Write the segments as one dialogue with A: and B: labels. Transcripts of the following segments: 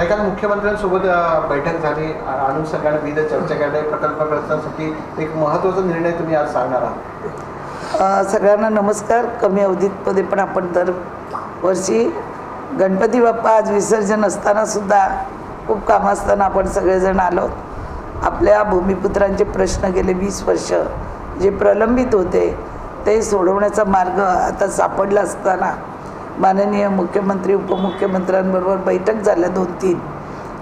A: त्या कारण मुख्यमंत्र्यांसोबत बैठक झाली. आ- अनुषंगाने विविध चर्चा केल्या. प्रकल्पग्रस्तांसाठी एक महत्त्वाचा निर्णय तुम्ही आज सांगणार आहात.
B: सगळ्यांना नमस्कार. कमी अवधीतमध्ये पण आपण दरवर्षी गणपती बाप्पा आज विसर्जन असताना सुद्धा खूप काम असताना आपण सगळेजण आलो. आपल्या भूमिपुत्रांचे प्रश्न गेले वीस वर्ष जे प्रलंबित होते ते सोडवण्याचा मार्ग आता सापडला असताना माननीय मुख्यमंत्री उपमुख्यमंत्र्यांबरोबर बैठक झाल्या दोन तीन.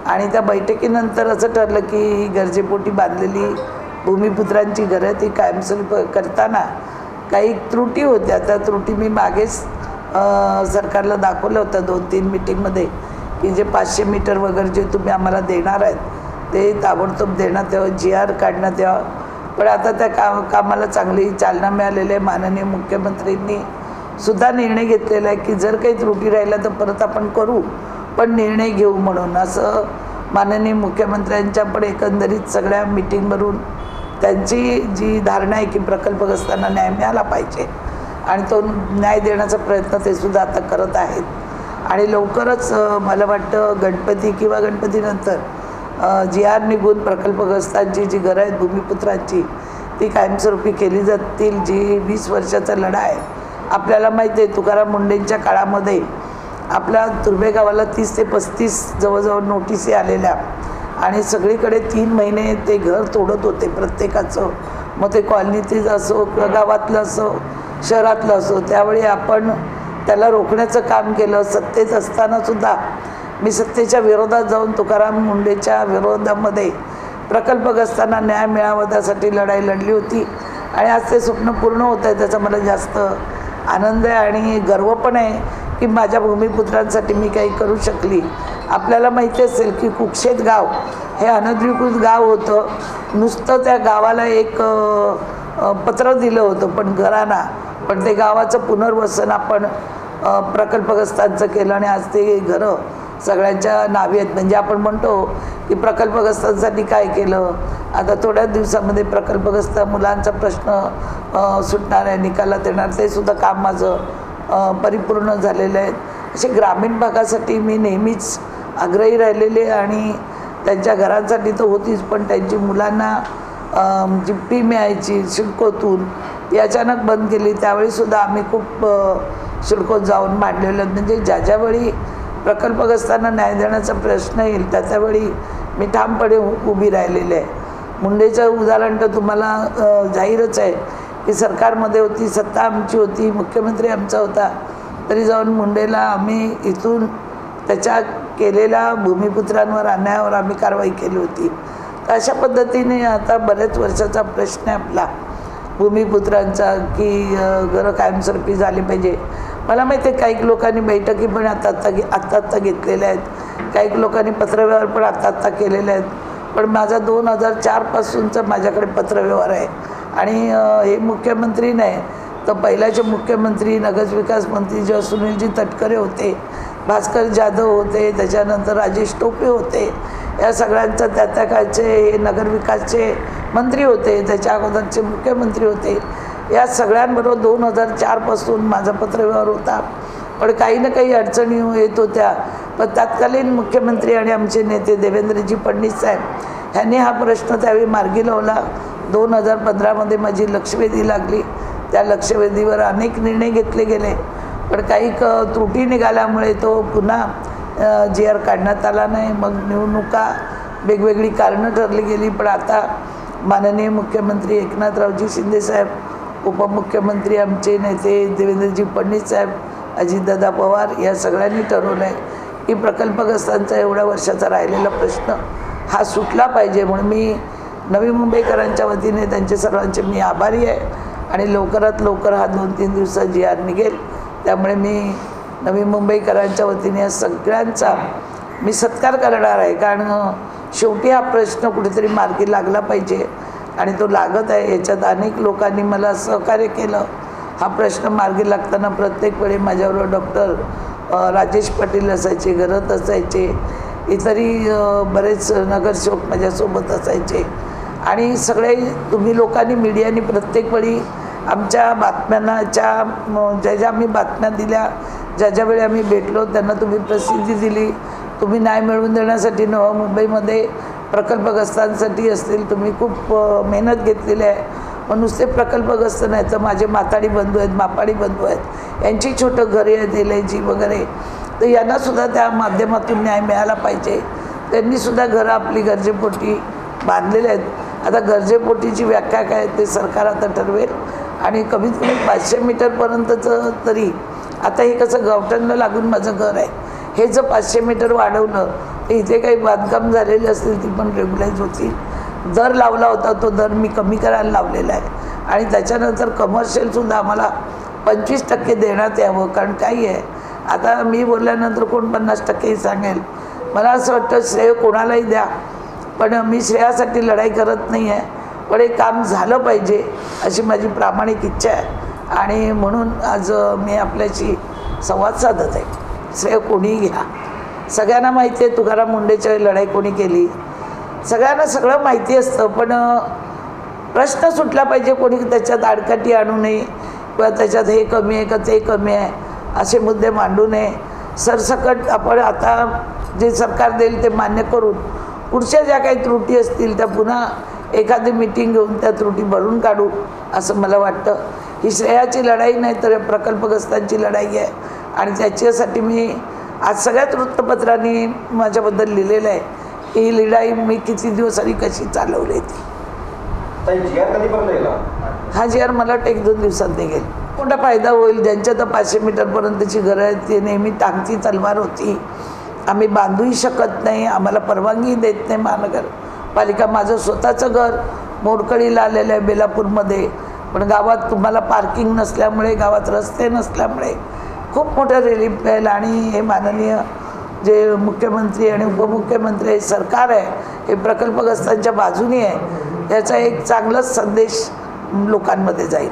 B: आणि त्या बैठकीनंतर असं ठरलं की ही गरजेपोटी बांधलेली भूमिपुत्रांची घरं ती कायमस्वरूप करताना काही त्रुटी होत्या. त्या त्रुटी मी मागेच सरकारला दाखवलं होतं दोन तीन मिटिंगमध्ये की जे पाचशे मीटर वगैरे जे तुम्ही आम्हाला देणार आहेत ते ताबडतोब देण्यात यावं जी आर काढण्यात यावं पण आता त्या काम कामाला चांगली चालना मिळालेली आहे. माननीय मुख्यमंत्रींनी सुद्धा निर्णय घेतलेला आहे की जर काही त्रुटी राहिल्या तर परत आपण करू पण निर्णय घेऊ म्हणून. असं माननीय मुख्यमंत्र्यांच्या पण एकंदरीत सगळ्या मिटिंगवरून त्यांची जी धारणा आहे की प्रकल्पग्रस्तांना न्याय मिळाला पाहिजे आणि तो न्याय देण्याचा प्रयत्न ते सुद्धा आता करत आहेत. आणि लवकरच मला वाटतं गणपती किंवा गणपतीनंतर जी आर निघून प्रकल्पग्रस्तांची जी घरं आहेत भूमिपुत्रांची ती कायमस्वरूपी केली जातील जी वीस वर्षाचा लढा आहे. आपल्याला माहिती आहे तुकाराम मुंडेंच्या काळामध्ये आपल्या तुर्भे गावाला तीस ते पस्तीस जवळजवळ नोटिसी आलेल्या आणि सगळीकडे तीन महिने ते घर तोडत होते प्रत्येकाचं. मग ते कॉलनीतील असो किंवा गावातलं असो शहरातलं असो त्यावेळी आपण त्याला रोखण्याचं काम केलं. सत्तेत असतानासुद्धा मी सत्तेच्या विरोधात जाऊन तुकाराम मुंडेच्या विरोधामध्ये प्रकल्पग्रस्तांना न्याय मिळावा त्यासाठी लढाई लढली होती. आणि आज ते स्वप्न पूर्ण होत आहे त्याचा मला जास्त आनंद आहे आणि गर्व पण आहे की माझ्या भूमिपुत्रांसाठी मी काही करू शकली. आपल्याला माहिती असेल की कुक्षेत गाव हे अनधिकृत गाव होतं. नुसतं त्या गावाला एक पत्र दिलं होतं पण घराना पण ते गावाचं पुनर्वसन आपण प्रकल्पग्रस्तांचं केलं आणि आज ते घरं सगळ्यांच्या नावी आहेत. म्हणजे आपण म्हणतो की प्रकल्पग्रस्तांसाठी काय केलं? आता थोड्याच दिवसामध्ये प्रकल्पग्रस्त मुलांचा प्रश्न सुटणार आहे निकालात येणार ते सुद्धा काम माझं परिपूर्ण झालेलं आहे. असे ग्रामीण भागासाठी मी नेहमीच आग्रही राहिलेले आणि त्यांच्या घरांसाठी तर होतीच पण त्यांची मुलांना जी फी मिळायची शिडकोतून ती अचानक बंद केली. त्यावेळीसुद्धा आम्ही खूप शिडकोत जाऊन मांडलेलं. म्हणजे ज्या ज्यावेळी प्रकल्पग्रस्तांना न्याय देण्याचा प्रश्न येईल त्या त्यावेळी मी ठामपणे उ- उभी राहिलेली आहे. मुंडेचं उदाहरण तर तुम्हाला जाहीरच आहे. की सरकारमध्ये होती सत्ता आमची होती मुख्यमंत्री आमचा होता. तरी जाऊन मुंडेला आम्ही इथून त्याच्या केलेल्या भूमिपुत्रांवर अन्यायावर आम्ही कारवाई केली होती. तर अशा पद्धतीने आता बऱ्याच वर्षाचा प्रश्न आहे आपला. भूमिपुत्रांचा की घरं कायमस्वरूपी झाली पाहिजे. मला माहिती आहे काही लोकांनी बैठकी पण आता आत्ता घे आत्ता आत्ता घेतलेल्या आहेत. काही लोकांनी पत्रव्यवहार पण आत्ता आत्ता केलेले आहेत. पण माझा दोन हजार चारपासूनचा माझ्याकडे पत्रव्यवहार आहे. आणि हे मुख्यमंत्री नाही. तर पहिल्याचे मुख्यमंत्री नगरविकास मंत्री जेव्हा सुनीलजी तटकरे होते भास्कर जाधव होते त्याच्यानंतर राजेश टोपे होते या सगळ्यांचं त्या त्या काळचे हे नगरविकासचे मंत्री होते त्याच्या अगोदरचे मुख्यमंत्री होते. या सगळ्यांबरोबर दोन हजार चारपासून माझा पत्रव्यवहार होता. पण काही ना काही अडचणी येत होत्या. पण तत्कालीन मुख्यमंत्री आणि आमचे नेते देवेंद्रजी फडणवीस साहेब ह्यांनी हा प्रश्न त्यावेळी मार्गी लावला. दोन हजार पंधरामध्ये माझी लक्षवेधी लागली. त्या लक्षवेधीवर अनेक निर्णय घेतले गेले. पण काही क त्रुटी निघाल्यामुळे तो पुन्हा जी आर काढण्यात आला नाही. मग निवडणुका वेगवेगळी कारणं ठरली गेली. पण आता माननीय मुख्यमंत्री एकनाथरावजी शिंदेसाहेब उपमुख्यमंत्री आमचे नेते देवेंद्रजी फडणवीस साहेब अजितदादा पवार या सगळ्यांनी ठरवलं आहे की प्रकल्पग्रस्तांचा एवढ्या वर्षाचा राहिलेला प्रश्न हा सुटला पाहिजे. म्हणून मी नवी मुंबईकरांच्या वतीने त्यांचे सर्वांचे मी आभारी आहे आणि लवकरात लवकर हा दोन तीन दिवसात जी आर निघेल. त्यामुळे मी नवी मुंबईकरांच्या वतीने या सगळ्यांचा मी सत्कार करणार आहे. कारण शेवटी हा प्रश्न कुठेतरी मार्गी लागला पाहिजे आणि तो लागत आहे. याच्यात अनेक लोकांनी मला सहकार्य केलं. हा प्रश्न मार्गी लागताना प्रत्येक वेळी माझ्याबरोबर डॉक्टर राजेश पाटील असायचे घरत असायचे इतरही बरेच नगरसेवक माझ्यासोबत असायचे. आणि सगळे तुम्ही लोकांनी मीडियानी प्रत्येक वेळी आमच्या बातम्यांच्या ज्या ज्या आम्ही बातम्या दिल्या ज्या ज्या वेळी आम्ही भेटलो त्यांना तुम्ही प्रसिद्धी दिली. तुम्ही न्याय मिळवून देण्यासाठी नवा मुंबईमध्ये प्रकल्पग्रस्तांसाठी असतील तुम्ही खूप मेहनत घेतलेली आहे. मग नुसते प्रकल्पग्रस्त नाही तर माझे माताडी बंधू आहेत मापाडी बंधू आहेत यांची छोटं घरे आहेत एल आय जी वगैरे. तर यांनासुद्धा त्या माध्यमातून न्याय मिळाला पाहिजे. त्यांनीसुद्धा घरं आपली गरजेपोटी बांधलेले आहेत. आता गरजेपोटीची व्याख्या काय ते सरकार आता ठरवेल. आणि कमीत कमी पाचशे मीटरपर्यंतचं तरी आता हे कसं गावठाणला लागून माझं घर आहे. हे जर पाचशे मीटर वाढवलं तर इथे काही बांधकाम झालेले असतील ती पण रेग्युलाईज होतील. दर लावला होता तो दर मी कमी करायला लावलेला आहे. आणि त्याच्यानंतर कमर्शियलसुद्धा आम्हाला पंचवीस टक्के देण्यात यावं कारण काही आहे. आता मी बोलल्यानंतर कोण पन्नास टक्केही सांगेल. मला असं वाटतं श्रेय कोणालाही द्या. पण मी श्रेयासाठी लढाई करत नाही आहे पण हे काम झालं पाहिजे अशी माझी प्रामाणिक इच्छा आहे. आणि म्हणून आज मी आपल्याशी संवाद साधत आहे. श्रेय कोणीही घ्या. सगळ्यांना माहिती आहे तुकाराम मुंडेच्या लढाई कोणी केली. सगळ्यांना सगळं माहिती असतं पण प्रश्न सुटला पाहिजे कोणी त्याच्यात आडकाठी आणू नये किंवा त्याच्यात हे कमी आहे का ते कमी आहे असे मुद्दे मांडू नये. सरसकट आपण आता जे सरकार देईल ते मान्य करून पुढच्या ज्या काही त्रुटी असतील त्या पुन्हा एखादी मिटिंग घेऊन त्या त्रुटी भरून काढू असं मला वाटतं. ही श्रेयाची लढाई नाही तर प्रकल्पग्रस्तांची लढाई आहे. आणि त्याच्यासाठी मी आज सगळ्याच वृत्तपत्रांनी माझ्याबद्दल लिहिलेलं आहे की ही लढाई मी किती दिवस आणि कशी चालवली ती. हा जी आर मला वाटतं एक दोन दिवसात निघेल मोठा फायदा होईल. ज्यांच्या तर पाचशे मीटरपर्यंतची घरं आहेत ती नेहमी टांगती तलवार होती. आम्ही बांधूही शकत नाही आम्हाला परवानगी देत नाही महानगरपालिका माझं स्वतःचं घर मोडकळीला आलेलं आहे बेलापूरमध्ये. पण गावात तुम्हाला पार्किंग नसल्यामुळे गावात रस्ते नसल्यामुळे खूप मोठं रिलीफ मिळेल आणि हे माननीय जे मुख्यमंत्री आणि उपमुख्यमंत्री हे सरकार आहे हे प्रकल्पग्रस्तांच्या बाजूने आहे याचा एक चांगलाच संदेश लोकांमध्ये जाईल.